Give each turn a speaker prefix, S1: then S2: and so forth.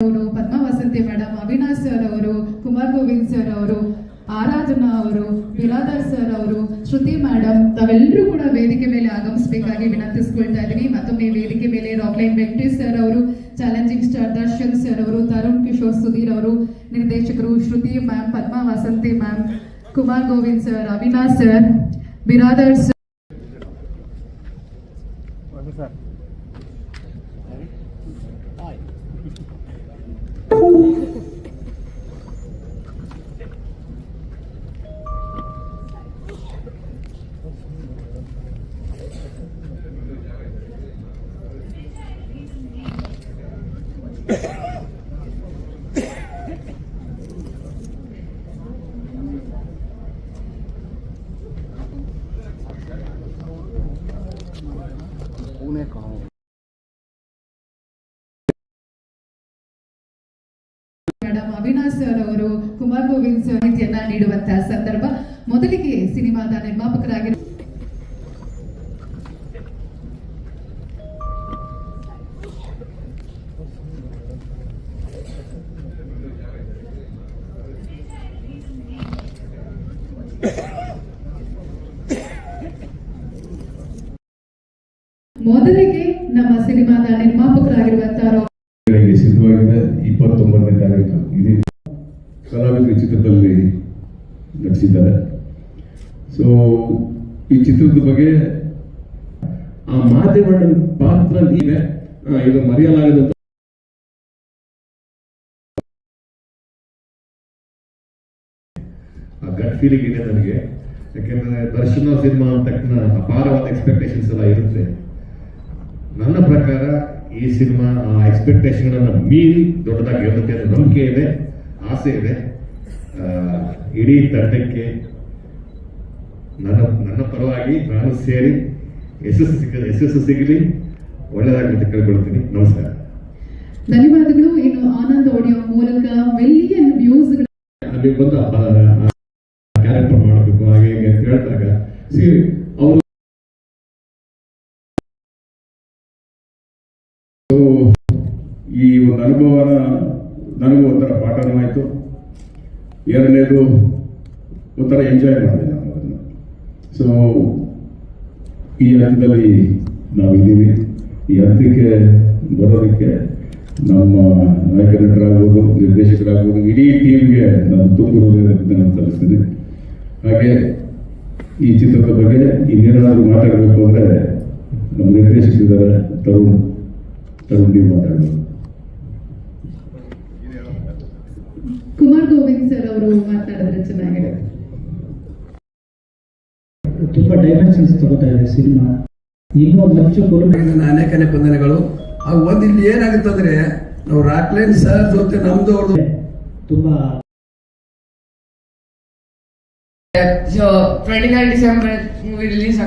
S1: ಅವರು Padma Vasanthi madam Avinash sir ಅವರು, Kumar Govind sir ಅವರು, ಆರಾಧನಾ ಅವರು ಬಿರಾದರ್ ಸರ್ ಅವರು, ಶ್ರುತಿ ಮೇಡಮ್ ತಾವೆಲ್ಲರೂ ಕೂಡ ವೇದಿಕೆ ಮೇಲೆ ಆಗಮಿಸಬೇಕಾಗಿ ವಿನಂತಿಸ್ಕೊಳ್ತಾ ಇದ್ದೀನಿ ಮತ್ತೊಮ್ಮೆ ವೇದಿಕೆ ಮೇಲೆ ರಾಕ್ಲೈನ್ ವೆಂಕಟೇಶ್ ಸರ್ ಅವರು ಚಾಲೆಂಜಿಂಗ್ ಸ್ಟಾರ್ ದರ್ಶನ್ ಸರ್ ಅವರು, ತರುಣ್ ಕಿಶೋರ್ ಸುಧೀರ್ ಅವರು, ನಿರ್ದೇಶಕರು Shruti ma'am Padma Vasanthi ma'am Kumar Govind sir, Avinash sir Biradar sir. はい。Yeah. Madam Avinash sir ಅವರು, ಕುಮಾರ್ ಗೋವಿಂದ್ ಸರ್ ಮಾಹಿತಿಯನ್ನ ನೀಡುವಂತಹ ಸಂದರ್ಭ ಮೊದಲಿಗೆ ಸಿನಿಮಾದ ನಿರ್ಮಾಪಕರಾಗಿ ಮೊದಲಿಗೆ ನಮ್ಮ ಸಿನಿಮಾದ ನಿರ್ಮಾಪಕರಾಗಿರುವಂತಹ
S2: ಸಿದ್ಧವಾಗಿದೆ. ಇಪ್ಪತ್ತೊಂಬತ್ತನೇ ತಾರೀಕು ಇದೇ ಕಲಾವಿದರು ಚಿತ್ರದಲ್ಲಿ ನಟಿಸಿದ್ದಾರೆ. ಸೊ ಈ ಚಿತ್ರದ ಬಗ್ಗೆ ಆ ಮಾಧ್ಯಮದ ಪಾತ್ರ ಇದೆ. ಇದು ಮರೆಯಲಾಗದಂತ ಆ ಗಟ್ ಫೀಲಿಂಗ್ ಇದೆ ನನಗೆ. ಯಾಕೆಂದ್ರೆ ದರ್ಶನ ಸಿನಿಮಾ ಅಂತ ತಕ್ಷಣ ಅಪಾರವಾದ ಎಕ್ಸ್ಪೆಕ್ಟೇಷನ್ಸ್ ಎಲ್ಲ ಇರುತ್ತೆ. ನನ್ನ ಪ್ರಕಾರ ಈ ಸಿನಿಮಾ ಆ ಎಕ್ಸ್ಪೆಕ್ಟೇಷನ್ಗಳನ್ನ ಮೀರಿ ದೊಡ್ಡದಾಗಿ ಇರುತ್ತೆ ಅನ್ನೋ ನಂಬಿಕೆ ಇದೆ ಆಸೆ ಇದೆ ಇಡೀ ತಂಡಕ್ಕೆ ನನ್ನ ನನ್ನ ಪರವಾಗಿ ನಾನು ಸೇರಿ ಯಶಸ್ಸು ಸಿಗ ಯಶಸ್ಸು ಸಿಗಲಿ ಒಳ್ಳೆಯದಾಗಲಿ ಅಂತ ಕೇಳ್ಕೊಳ್ತೀನಿ ನಮಸ್ಕಾರ
S1: ಧನ್ಯವಾದಗಳು ಇನ್ನು ಆನಂದ ಆಡಿಯೋ ಮೂಲಕ ಮಿಲಿಯನ್ ವ್ಯೂಸ್
S2: ಅಲ್ಲಿ ಬಂದು ಕ್ಯಾರೆಕ್ಟರ್ ಮಾಡಬೇಕು ಹಾಗೆ ಹೀಗೆ ಅಂತ ಹೇಳಿದಾಗ ಸಿ ಈ ಒಂದು ಅನುಭವನ, ನನಗೂ ಒಂಥರ ಪಾಠನೂ ಆಯಿತು. ಎರಡನೇದು, ಒಂಥರ ಎಂಜಾಯ್ ಮಾಡಿದೆ ನಾನು ಅದನ್ನು. ಸೊ ಈ ಹಂತದಲ್ಲಿ ನಾವಿದ್ದೀವಿ ಈ ಹಂತಕ್ಕೆ ಬರೋದಕ್ಕೆ ನಮ್ಮ ನಾಯಕ ನಟರಾಗ್ಬೋದು ನಿರ್ದೇಶಕರಾಗ್ಬೋದು, ಇಡೀ ಟೀಮ್ಗೆ ನಾನು ತುಂಬ ನಾನು ಸಲ್ಲಿಸ್ತೀನಿ ಹಾಗೆ ಈ ಚಿತ್ರದ ಬಗ್ಗೆ ಇನ್ನೇನಾದರೂ ಮಾತಾಡಬೇಕು ಅಂದರೆ ನಮ್ಮ ನಿರ್ದೇಶಕರಿದ್ದಾರೆ, ತರುಣ್ ತರುಣ್ ಡಿ ಮಾತಾಡಬೇಕು
S1: ಕುಮಾರ್ ಗೋವಿಂದ್ ಸರ್ ಅವರು ಮಾತಾಡಿದ್ರೆ ಚೆನ್ನಾಗಿದೆ
S3: ತುಂಬಾ ಡೈಮೆನ್ಷನ್ಸ್ ತಗೋತಾ ಇದೆ ಸಿನಿಮಾ. ಇನ್ನೂ ಮಚ್ಚು
S4: ಅನೇಕ ಅನೇಕ ವಂದನೆಗಳು ಆ ಒಂದು ಇಲ್ಲಿ ಏನಾಗುತ್ತೆ ಅಂದ್ರೆ ನಾವು ರಾಕ್ಲೈನ್ ಸರ್ ಜೊತೆ ನಮ್ದು ಅವ್ರದ್ದು
S3: ತುಂಬಾ
S5: So 29 December movie release